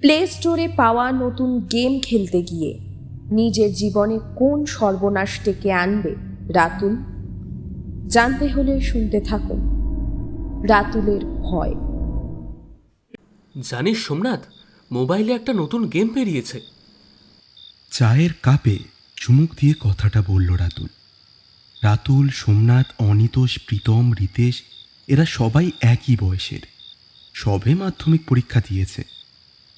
Play স্টোরে পাওয়া নতুন গেম খেলতে গিয়ে নিজের জীবনে কোন সর্বনাশ ডেকে আনবে রাতুল? জানতে হলে শুনতে থাকুন। রাতুলের ভয়। জানিস সোমনাথ মোবাইলে একটা নতুন গেম বেরিয়েছে। চায়ের কাপে চুমুক দিয়ে কথাটা বলল রাতুল। রাতুল সোমনাথ অনিতোষ প্রীতম রিতেশ এরা সবাই একই বয়সের। সবে মাধ্যমিক পরীক্ষা দিয়েছে।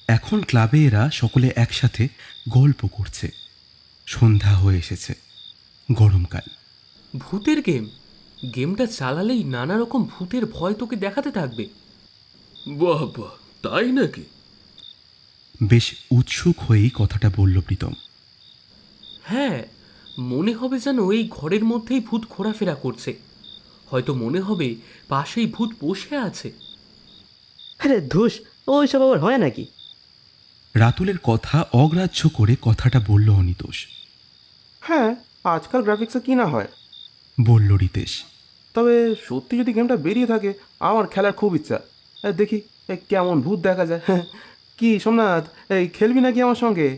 এখন ক্লাবে এরা সকলে একসাথে গল্প করছে। সন্ধ্যা হয়ে এসেছে। গরমকাল। ভূতের গেম? গেমটা চালালেই নানা রকম ভূতের ভয় তোকে দেখাতে থাকবে। বাহ বাহ তাই নাকি? বেশ উৎসুক হয়েই কথাটা বলল প্রীতম। হ্যাঁ মনে হবে যেন এই ঘরের মধ্যেই ভূত ঘোরাফেরা করছে। হয়তো মনে হবে পাশেই ভূত বসে আছে। আরে ধুস ওইসব আবার হয় নাকি? রাতুলের কথা অগ্রাহ্য করে কথাটা বলল অনিতোষ। হ্যাঁ আজকাল গ্রাফিক্সে কি না হয়? বলল রিতেশ। তবে সত্যি যদি গেমটা বেরিয়ে থাকে আমার খেলার খুব ইচ্ছা। দেখি কেমন ভূত দেখা যায়। কি সোমনাথ এই খেলবি নাকি আমার সঙ্গে?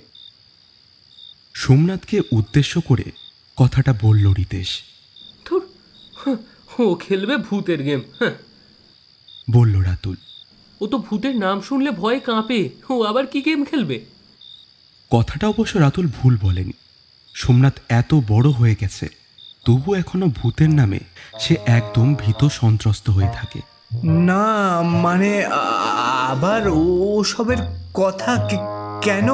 সোমনাথকে উদ্দেশ্য করে কথাটা বলল রিতেশ। ধুর ও খেলবে ভূতের গেম হ্যাঁ বলল রাতুল। ও তো ভূতের নাম শুনলে ভয়ে কাঁপে। ও আবার কি গেম খেলবে? কথাটা অবশ্য রাতুল ভুল বলেনি। সোমনাথ এত বড় হয়ে গেছে তবু এখনও ভূতের নামে সে একদম ভীত সন্ত্রস্ত হয়ে থাকে। না মানে আবার ওসবের কথা কেন?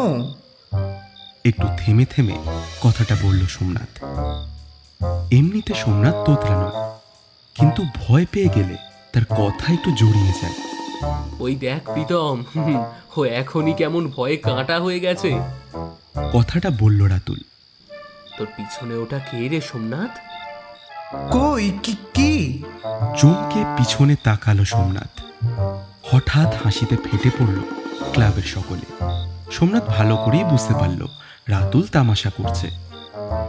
একটু থেমে থেমে কথাটা বলল সোমনাথ। এমনিতে সোমনাথ তোতলা নয় কিন্তু ভয় পেয়ে গেলে তার কথা একটু জড়িয়ে যায়। ওই দেখ প্রীতম ও এখনই কেমন ভয়ে কাঁটা হয়ে গেছে। কথাটা বলল রাতুল। তোর পিছনে ওটা কে রে সোমনাথ? কই? কি কি? চমকে পিছনে তাকালো সোমনাথ। হঠাৎ হাসিতে ফেটে পড়ল ক্লাবের সকলে। সোমনাথ ভালো করেই বুঝতে পারল রাতুল তামাশা করছে।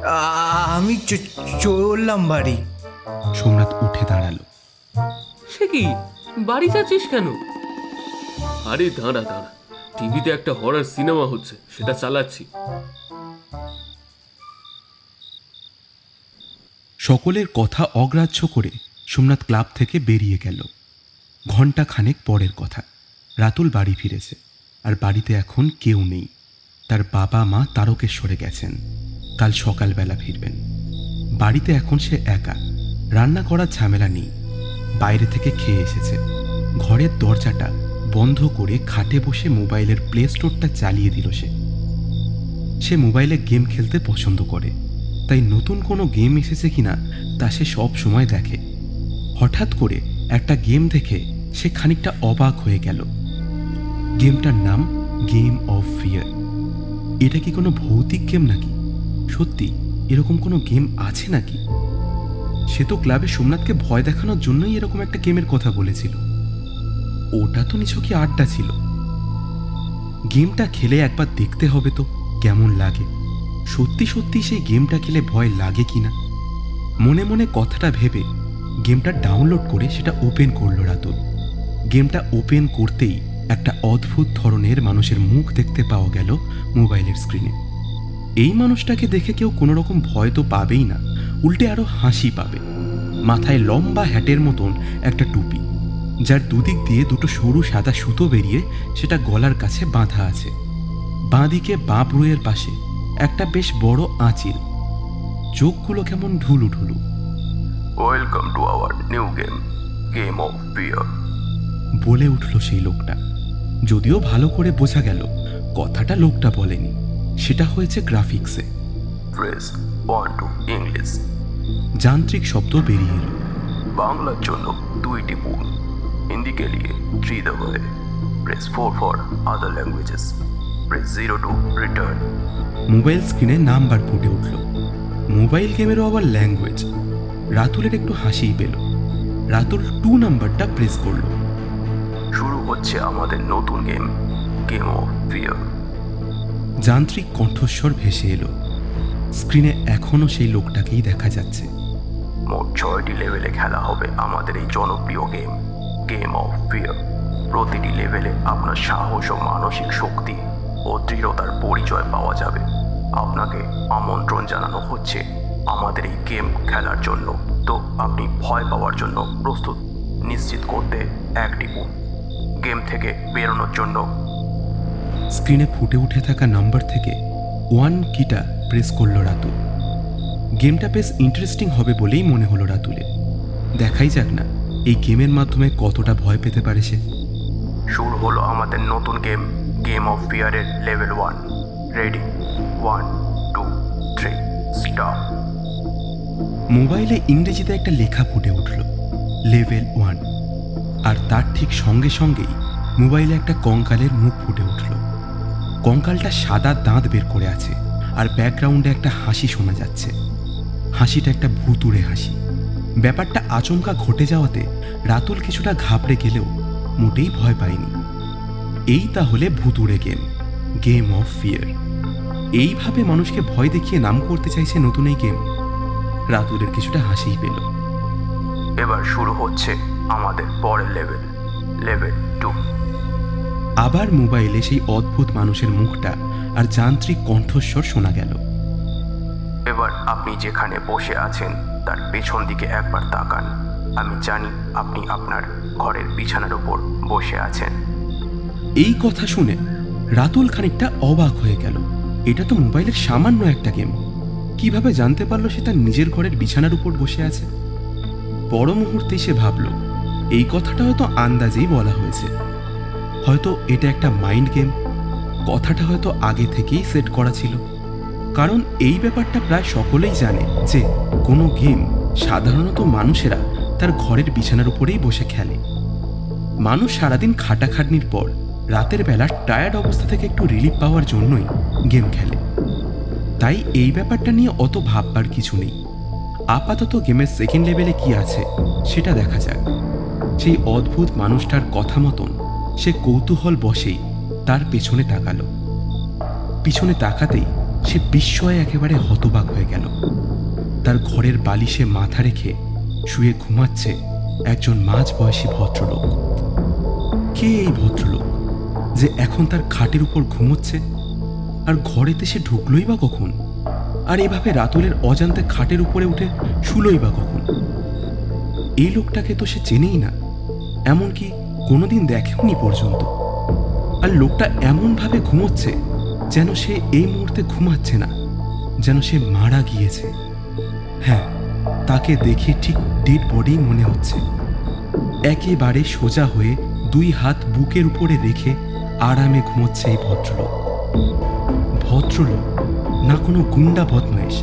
আ- আমি চ- চললাম বাড়ি। সোমনাথ উঠে দাঁড়াল। সে কি? বাড়ি যাচ্ছিস কেন? আরে দাঁড়া দাঁড়া। টিভিতে একটা হরার সিনেমা হচ্ছে, সেটা চালাচ্ছি। সকলের কথা অগ্রাহ্য করে সোমনাথ ক্লাব থেকে বেরিয়ে গেল। ঘণ্টা খানেক পরের কথা। রাতুল বাড়ি ফিরেছে, আর বাড়িতে এখন কেউ নেই। তার বাবা মা তারকেশ্বরে গেছেন। কাল সকালবেলা ফিরবেন। বাড়িতে এখন সে একা। রান্না করার ঝামেলা নেই। বাইরে থেকে খেয়ে এসেছে। ঘরের দরজাটা বন্ধ করে খাটে বসে মোবাইলের প্লে স্টোরটা চালিয়ে দিল সে। সে মোবাইলে গেম খেলতে পছন্দ করে। তাই নতুন কোনো গেম এসেছে কিনা তা সে সব সময় দেখে। হঠাৎ করে একটা গেম দেখে সে খানিকটা অবাক হয়ে গেল। গেমটার নাম গেম অফ ফিয়ার এটা কি কোনো ভৌতিক গেম নাকি? সত্যি, এরকম কোনো গেম আছে নাকি? সে তো ক্লাবে সোমনাথকে ভয় দেখানোর জন্যই এরকম একটা গেমের কথা বলেছিল। ওটা তো নিছকই আড্ডা ছিল। গেমটা খেলে একবার দেখতে হবে তো কেমন লাগে। সত্যি সত্যি সেই গেমটা খেলে ভয় লাগে কিনা মনে মনে কথাটা ভেবে গেমটা ডাউনলোড করে সেটা ওপেন করল রাতুল। গেমটা ওপেন করতেই একটা অদ্ভুত ধরনের মানুষের মুখ দেখতে পাওয়া গেল মোবাইলের স্ক্রিনে। এই মানুষটাকে দেখে কেউ কোনো রকম ভয় তো পাবেই না, উল্টে আরও হাসি পাবে। মাথায় লম্বা হ্যাটের মতন একটা টুপি। যার দুদিক দিয়ে দুটো সরু সাদা সুতো বেরিয়ে সেটা গলার কাছে বাঁধা আছে। বাঁদিকে বাঁ রুয়ের পাশে একটা বেশ বড় আঁচিল। চোখগুলো কেমন ঢুলু ঢুলু। Welcome to our new game game of fear বলে উঠল সেই লোকটা। যদিও ভালো করে বোঝা গেল কথাটা লোকটা বলেনি। সেটা হয়েছে গ্রাফিক্সে। প্রেস ওয়ান টু ইংলিশ যান্ত্রিক শব্দ বেরিয়ে এলো। বাংলার জন্য দুইটি পুন হিন্দিকে লিয়ে three দবায় press four for other languages press zero to return mobile স্ক্রিনে নাম্বার ফুটে উঠল। মোবাইল গেমেরও আবার ল্যাঙ্গুয়েজ রাতুলের একটু হাসিই পেল। রাতুল টু নাম্বারটা প্রেস করল। শুরু হচ্ছে আমাদের নতুন গেম গেম অফ ফিয়ার যান্ত্রিক কণ্ঠস্বর ভেসে এলো। স্ক্রিনে এখনও সেই লোকটাকেই দেখা যাচ্ছে। মোট ছয়টি লেভেলে খেলা হবে আমাদের এই জনপ্রিয় গেম গেম অফ ফিয়ার প্রতিটি লেভেলে আপনার সাহস ও মানসিক শক্তি ও দৃঢ়তার পরিচয় পাওয়া যাবে। আপনাকে আমন্ত্রণ জানানো হচ্ছে আমাদের এই গেম খেলার জন্য। তো আপনি ভয় পাওয়ার জন্য প্রস্তুত। নিশ্চিত করতে এক টিপুন। গেম থেকে বেরোনোর জন্য। স্ক্রিনে ফুটে উঠে থাকা নাম্বার থেকে ওয়ান কিটা প্রেস করল রাতুল। গেমটা বেশ ইন্টারেস্টিং হবে বলেই মনে হলো রাতুলের। দেখাই যাক না। এই গেমের মাধ্যমে কতটা ভয় পেতে পারে সে? শুরু হলো আমাদের নতুন game game of ফিয়ারের level one ready one two three start মোবাইলে ইংরেজিতে একটা লেখা ফুটে উঠল লেভেল ওয়ান আর তার ঠিক সঙ্গে সঙ্গেই মোবাইলে একটা কঙ্কালের মুখ ফুটে উঠল। কঙ্কালটা সাদা দাঁত বের করে আছে আর ব্যাকগ্রাউন্ডে একটা হাসি শোনা যাচ্ছে। হাসিটা একটা ভুতুড়ে হাসি। ব্যাপারটা আচমকা ঘটে যাওয়াতে রাতুল কিছুটা ঘাবড়ে গেলেও মোটেই ভয় পায়নি। এই তাহলে ভুতুড়ে গেম গেম অফ ফিয়ার এইভাবে মানুষকে ভয় দেখিয়ে নাম করতে চাইছে নতুন এই গেম রাতুলের কিছুটা হাসিই পেল। এবার শুরু হচ্ছে আমাদের পরের লেভেল লেভেল টু আবার মোবাইলে সেই অদ্ভুত মানুষের মুখটা আর যান্ত্রিক কণ্ঠস্বর শোনা গেল। এবার আপনি যেখানে বসে আছেন, তার পেছন দিকে একবার তাকান। আমি জানি আপনি আপনার ঘরের বিছানার উপর বসে আছেন। এই কথা শুনে রাতুল খানিকটা অবাক হয়ে গেল। এটা তো মোবাইলের সামান্য একটা গেম। কীভাবে জানতে পারল সে তার নিজের ঘরের বিছানার উপর বসে আছে? পর মুহূর্তে সে ভাবল, এই কথাটা হয়তো আন্দাজেই বলা হয়েছে। হয়তো এটা একটা মাইন্ড গেম। কথাটা হয়তো আগে থেকেই সেট করা ছিল। কারণ এই ব্যাপারটা প্রায় সকলেই জানে যে কোনো গেম সাধারণত মানুষেরা তার ঘরের বিছানার উপরেই বসে খেলে। মানুষ সারাদিন খাটাখাটনির পর রাতের বেলা টায়ার্ড অবস্থা থেকে একটু রিলিফ পাওয়ার জন্যই গেম খেলে। তাই এই ব্যাপারটা নিয়ে অত ভাববার কিছু নেই। আপাতত গেমের সেকেন্ড লেভেলে কি আছে সেটা দেখা যাক। সেই অদ্ভুত মানুষটার কথা মতন সে কৌতূহল বসেই তার পেছনে তাকালো। পিছনে তাকাতেই সে বিস্ময়ে একেবারে হতবাক হয়ে গেল। তার ঘরের বালিশে মাথা রেখে শুয়ে ঘুমাচ্ছে একজন মাঝ বয়সী ভদ্রলোক। কে এই ভদ্রলোক যে এখন তার খাটের উপর ঘুমোচ্ছে? আর ঘরেতে সে ঢুকলোই বা কখন? আর এভাবে রাতুলের অজান্তে খাটের উপরে উঠে শুলোই বা কখন? এই লোকটাকে তো সে চেনেই না, এমনকি কোনোদিন দেখেওনি পর্যন্ত। আর লোকটা এমনভাবে ঘুমোচ্ছে যেন সে এই মুহূর্তে ঘুমাচ্ছে না, যেন সে মারা গিয়েছে। হ্যাঁ তাকে দেখে ঠিক ডেড বডি মনে হচ্ছে। একেবারে সোজা হয়ে দুই হাত বুকের উপরে রেখে আরামে ঘুমোচ্ছে এই ভদ্রলোক। ভদ্রলোক, না কোনো গুন্ডা বদমাইশ,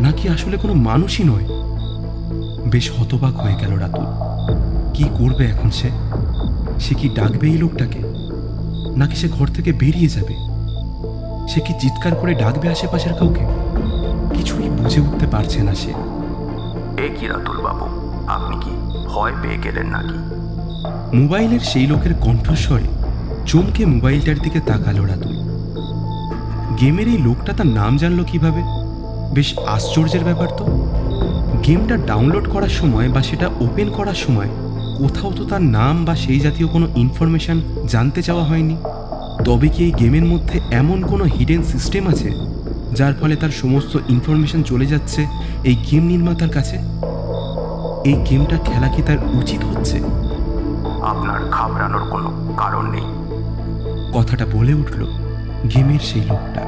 নাকি আসলে কোনো মানুষই নয়? বেশ হতবাক হয়ে গেল রাতুল। কি করবে এখন সে? সে কি ডাকবে এই লোকটাকে? নাকি সে ঘর থেকে বেরিয়ে যাবে? সে কি চিৎকার করে ডাকবে আশেপাশের কাউকে? কিছুই বুঝে উঠতে পারছে না সে। এ কি রাতুল বাবু? আপনি কি ভয় পেয়ে গেলেন নাকি? মোবাইলের সেই লোকের কণ্ঠস্বরে চমকে মোবাইলটার দিকে তাকালো রাতুল। গেমের এই লোকটা তার নাম জানলো কীভাবে? বেশ আশ্চর্যের ব্যাপার তো। গেমটা ডাউনলোড করার সময় বা সেটা ওপেন করার সময় কোথাও তো তার নাম বা সেই জাতীয় কোনো ইনফরমেশন জানতে চাওয়া হয়নি। তবে কি এই গেমের মধ্যে এমন কোনো হিডেন সিস্টেম আছে যার ফলে তার সমস্ত ইনফরমেশন চলে যাচ্ছে এই গেম নির্মাতার কাছে? এই গেমটা খেলা কি তার উচিত হচ্ছে? আপনার ঘাবড়ানোর কোনো কারণ নেই। কথাটা বলে উঠল গেমের সেই লোকটা।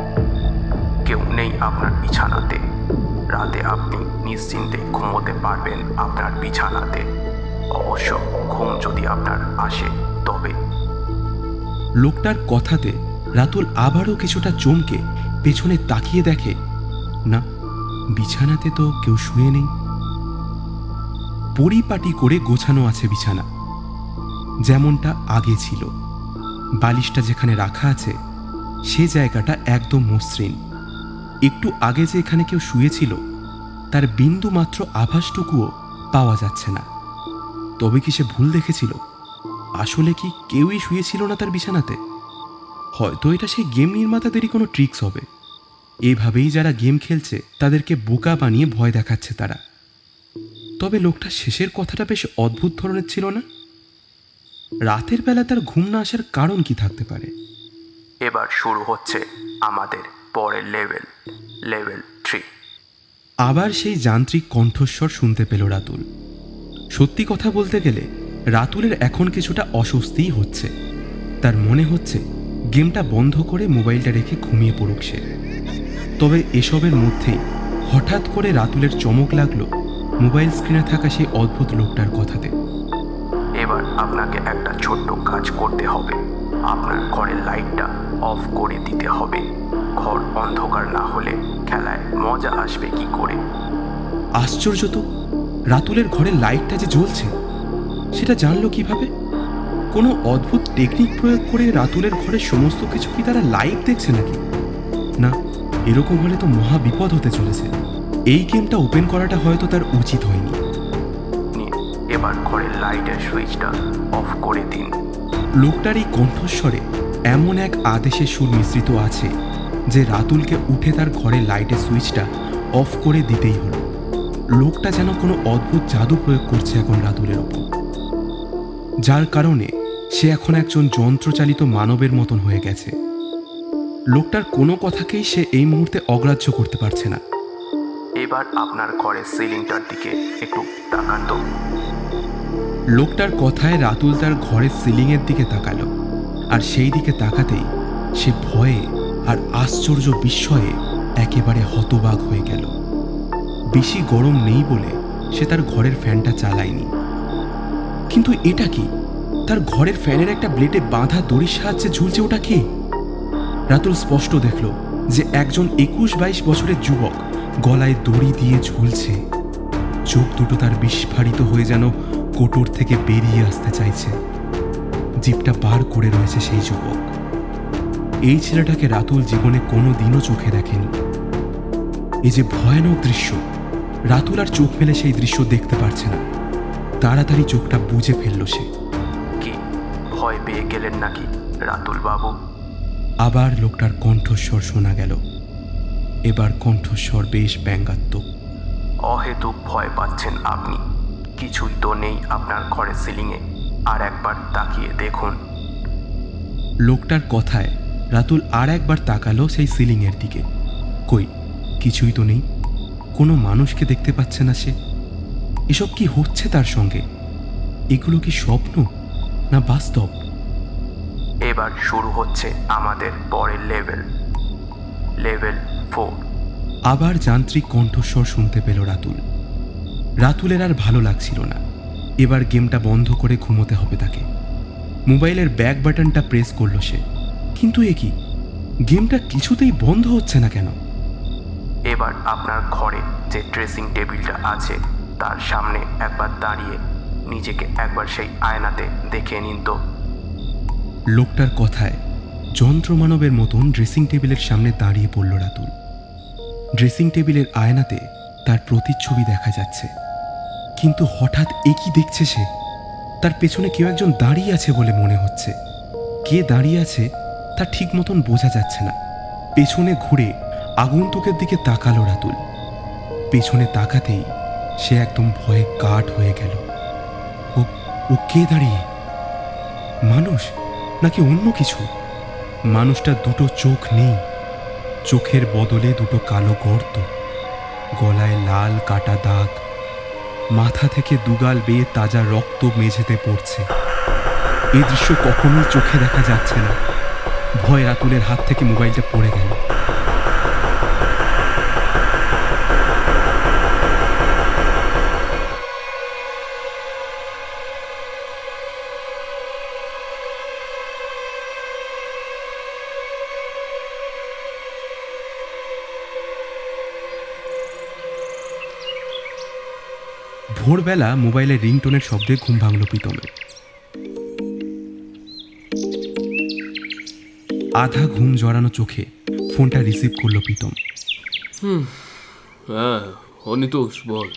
কেউ নেই আপনার বিছানাতে। রাতে আপনি নিশ্চিন্তে ঘুমোতে পারবেন আপনার বিছানাতে। অবশ্য ঘুম যদি আপনার আসে তবে লোকটার কথাতে রাতুল আবারও কিছুটা চমকে পেছনে তাকিয়ে দেখে, না, বিছানাতে তো কেউ শুয়ে নেই। পরিপাটি করে গোছানো আছে বিছানা, যেমনটা আগে ছিল। বালিশটা যেখানে রাখা আছে, সে জায়গাটা একদম মসৃণ। একটু আগে যে এখানে কেউ শুয়েছিল, তার বিন্দু মাত্র আভাসটুকুও পাওয়া যাচ্ছে না। তবে কি সে ভুল দেখেছিল? আসলে কি কেউই শুয়েছিল না তার বিছানাতে? হয়তো এটা সেই গেম নির্মাতাদেরই কোনো ট্রিক্স হবে। এভাবেই যারা গেম খেলছে তাদেরকে বোকা বানিয়ে ভয় দেখাচ্ছে তারা। তবে লোকটা শেষের কথাটা বেশ অদ্ভুত ধরনের ছিল না? রাতের বেলা তার ঘুম না আসার কারণ কি থাকতে পারে? এবার শুরু হচ্ছে আমাদের পরের লেভেল লেভেল থ্রি। আবার সেই যান্ত্রিক কণ্ঠস্বর শুনতে পেল রাতুল। সত্যি কথা বলতে গেলে রাতুলের এখন কিছুটা অস্বস্তিই হচ্ছে। তার মনে হচ্ছে গেমটা বন্ধ করে মোবাইলটা রেখে ঘুমিয়ে পড়ুক সে। তবে এসবের মধ্যেই হঠাৎ করে রাতুলের চমক লাগল মোবাইল স্ক্রিনে থাকা সেই অদ্ভুত লোকটার কথাতে। এবার আপনাকে একটা ছোট্ট কাজ করতে হবে। আপনার ঘরের লাইটটা অফ করে দিতে হবে। ঘর অন্ধকার না হলে খেলায় মজা আসবে কি করে? আশ্চর্য তো রাতুলের ঘরে লাইটটা যে জ্বলছে। সেটা জানলো কীভাবে? কোনো অদ্ভুত টেকনিক প্রয়োগ করে রাতুলের ঘরের সমস্ত কিছু কি তারা লাইভ দেখছে নাকি? না এরকম হলে তো মহা বিপদ হতে চলেছে। এই গেমটা ওপেন করাটা হয়তো তার উচিত হয়নি। এবার ঘরের লাইটের সুইচটা অফ করে দিন। লোকটার এই কণ্ঠস্বরে এমন এক আদেশের সুর মিশ্রিত আছে যে রাতুলকে উঠে তার ঘরের লাইটের সুইচটা অফ করে দিতেই হলো। লোকটা যেন কোনো অদ্ভুত জাদু প্রয়োগ করছে এখন রাতুলের ওপর। যার কারণে সে এখন একজন যন্ত্রচালিত মানবের মতন হয়ে গেছে। লোকটার কোনো কথাকেই সে এই মুহূর্তে অগ্রাহ্য করতে পারছে না। এবার আপনার ঘরের সিলিংটার দিকে একটু তাকান তো। লোকটার কথায় রাতুল তার ঘরের সিলিংয়ের দিকে তাকালো। আর সেই দিকে তাকাতেই সে ভয়ে আর আশ্চর্য বিস্ময়ে একেবারে হতবাক হয়ে গেল। বেশি গরম নেই বলে সে তার ঘরের ফ্যানটা চালায়নি। কিন্তু এটা কি? তার ঘরের ফ্যানের একটা ব্লেডে বাঁধা দড়ির সাহায্যে ঝুলছে ওটা কি? রাতুল স্পষ্ট দেখল যে একজন একুশ বাইশ বছরের যুবক গলায় দড়ি দিয়ে ঝুলছে। চোখ দুটো তার বিস্ফারিত হয়ে যেন কোটর থেকে বেরিয়ে আসতে চাইছে। জিপটা বার করে রয়েছে সেই যুবক। এই ছেলেটাকে রাতুল জীবনে কোনো দিনও চোখে দেখেনি। এই যে ভয়ানক দৃশ্য, রাতুল আর চোখ মেলে সেই দৃশ্য দেখতে পারছে না। তাড়াতাড়ি চোখটা বুঝে ফেলল সে। কি? ভয় পেয়ে গেলেন নাকি রাতুল বাবু আবার লোকটার কণ্ঠস্বর শোনা গেল। এবার কণ্ঠস্বর বেশ ব্যঙ্গাত্মক। অহেতুক ভয় পাচ্ছেন আপনি। কিছুই তো নেই আপনার ঘরের সিলিংয়ে। আর একবার তাকিয়ে দেখুন। লোকটার কথায় রাতুল আর একবার তাকালো সেই সিলিংয়ের দিকে। কই কিছুই তো নেই। কোনো মানুষকে দেখতে পাচ্ছে না সে। এসব কি হচ্ছে তার সঙ্গে? এগুলো কি স্বপ্ন না বাস্তব? এবার শুরু হচ্ছে আমাদের পরের লেভেল লেভেল ফোর আবার যান্ত্রিক কণ্ঠস্বর শুনতে পেল রাতুল। রাতুলের আর ভালো লাগছিল না। এবার গেমটা বন্ধ করে ঘুমোতে হবে তাকে। মোবাইলের ব্যাক বাটনটা প্রেস করল সে। কিন্তু এ কি? গেমটা কিছুতেই বন্ধ হচ্ছে না কেন? এবার আপনার ঘরে যে ড্রেসিং টেবিলটা আছে তার সামনে একবার দাঁড়িয়ে নিজেকে একবার সেই আয়নাতে দেখে নিন তো। লোকটার কথায় যন্ত্রমানবের মতন ড্রেসিং টেবিলের সামনে দাঁড়িয়ে পড়ল রাতুল। ড্রেসিং টেবিলের আয়নাতে তার প্রতিচ্ছবি দেখা যাচ্ছে। কিন্তু হঠাৎ একই দেখছে সে? তার পেছনে কেউ একজন দাঁড়িয়ে আছে বলে মনে হচ্ছে। কে দাঁড়িয়ে আছে তা ঠিক মতন বোঝা যাচ্ছে না। পেছনে ঘুরে আগন্তুকের দিকে তাকালো রাতুল। পেছনে তাকাতেই সে একদম ভয়ে কাঠ হয়ে গেল। ও ও কে দাঁড়িয়ে? মানুষ নাকি অন্য কিছু? মানুষটার দুটো চোখ নেই। চোখের বদলে দুটো কালো গর্ত। গলায় লাল কাটা দাগ। মাথা থেকে দুগাল বেয়ে তাজা রক্ত মেঝেতে পড়ছে। এই দৃশ্য কখনোই চোখে দেখা যাচ্ছে না। ভয় রাতুলের হাত থেকে মোবাইলটা পড়ে গেল। ভোরবেলা মোবাইলের রিংটোনের শব্দে ঘুম ভাঙল প্রীতমের। আধা ঘুম জড়ানো চোখে ফোনটা রিসিভ করল প্রীতম। হ্যাঁ অনিতোষ বল।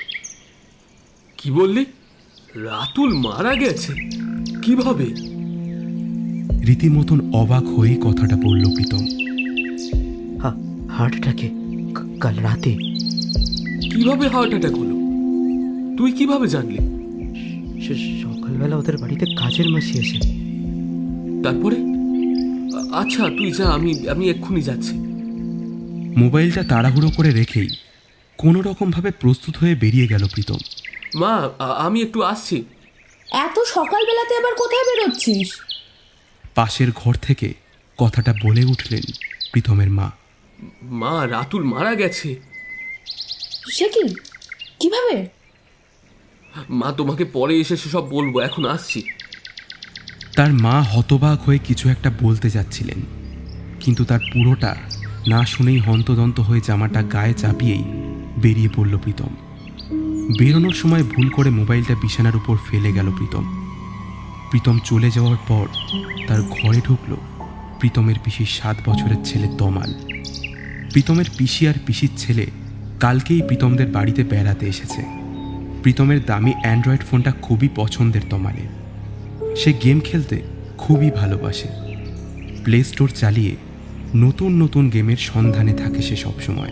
কি বললি? রাতুল মারা গেছে। কীভাবে? রীতিমতন অবাক হয়ে কথাটা বলল প্রীতম। হা- হার্ট অ্যাটাকে কাল রাতে। কীভাবে হার্ট অ্যাটাক হলো? তুই কীভাবে জানলি? স- সকালবেলা ওদের বাড়িতে কাজের মাসি এসে। তারপরে? আচ্ছা তুই যা আমি আমি এক্ষুনি যাচ্ছি। মোবাইলটা তাড়াহুড়ো করে রেখেই কোনো রকমভাবে প্রস্তুত হয়ে বেরিয়ে গেল প্রীতম। মা আমি একটু আসছি। এত সকালবেলাতে আবার কোথায় বেরোচ্ছিস? পাশের ঘর থেকে কথাটা বলে উঠলেন প্রীতমের মা। মা রাতুল মারা গেছে। সে কি? কীভাবে? মা, তোমাকে পরে এসে সেসব বলব, এখন আসছি। তার মা হতবাক হয়ে কিছু একটা বলতে যাচ্ছিলেন, কিন্তু তার পুরোটা না শুনেই হন্তদন্ত হয়ে জামাটা গায়ে চাপিয়েই বেরিয়ে পড়ল প্রীতম। বেরোনোর সময় ভুল করে মোবাইলটা বিছানার উপর ফেলে গেল প্রীতম। প্রীতম চলে যাওয়ার পর তার ঘরে ঢুকলো প্রীতমের পিসির সাত বছরের ছেলে তমাল। প্রীতমের পিসি আর পিসির ছেলে কালকেই প্রীতমদের বাড়িতে বেড়াতে এসেছে। প্রীতমের দামি অ্যান্ড্রয়েড ফোনটা খুবই পছন্দের তমালের। সে গেম খেলতে খুবই ভালোবাসে। প্লে স্টোর চালিয়ে নতুন নতুন গেমের সন্ধানে থাকে সে সবসময়।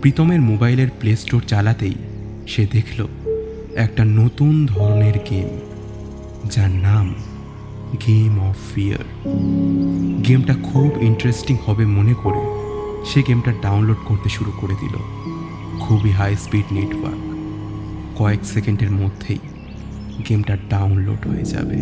প্রীতমের মোবাইলের প্লে স্টোর চালাতেই সে দেখল একটা নতুন ধরনের গেম, যার নাম গেম অফ ফিয়ার গেমটা খুব ইন্টারেস্টিং হবে মনে করে সে গেমটা ডাউনলোড করতে শুরু করে দিল। খুবই হাই স্পিড নেটওয়ার্ক কয়েক সেকেন্ডের মধ্যেই গেমটা ডাউনলোড হয়ে যাবে।